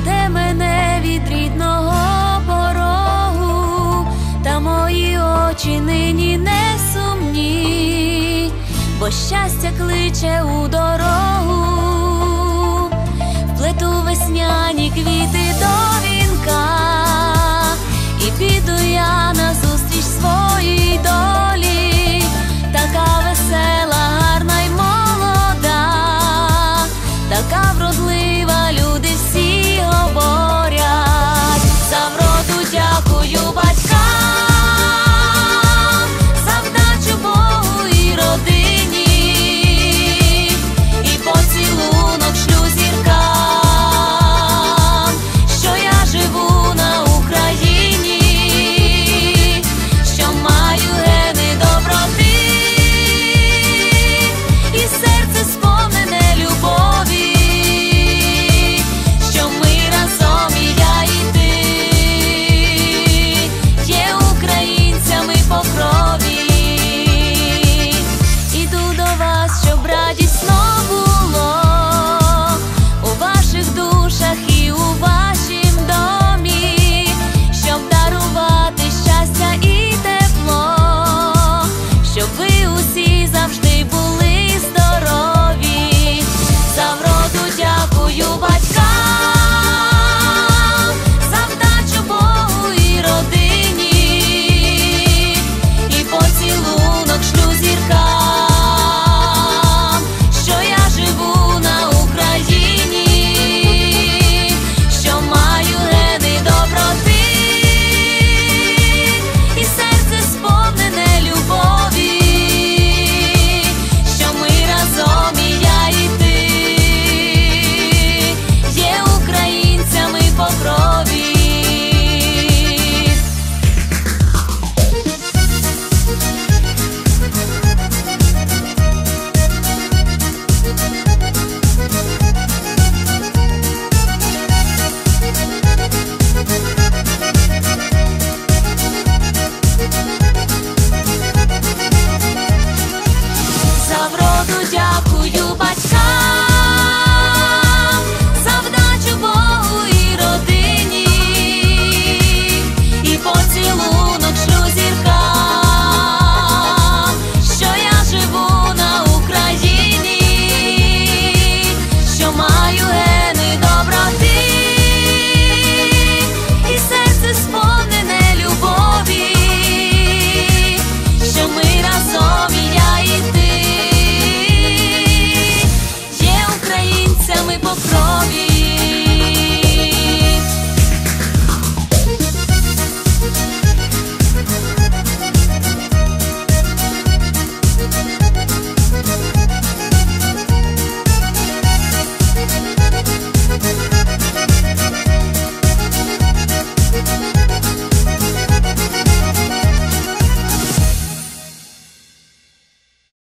веде мене від рідного порогу, та мої очі нині не сумні, бо щастя кличе у дорогу, вплету весняні квіти до вінка, і піду я назустріч свого.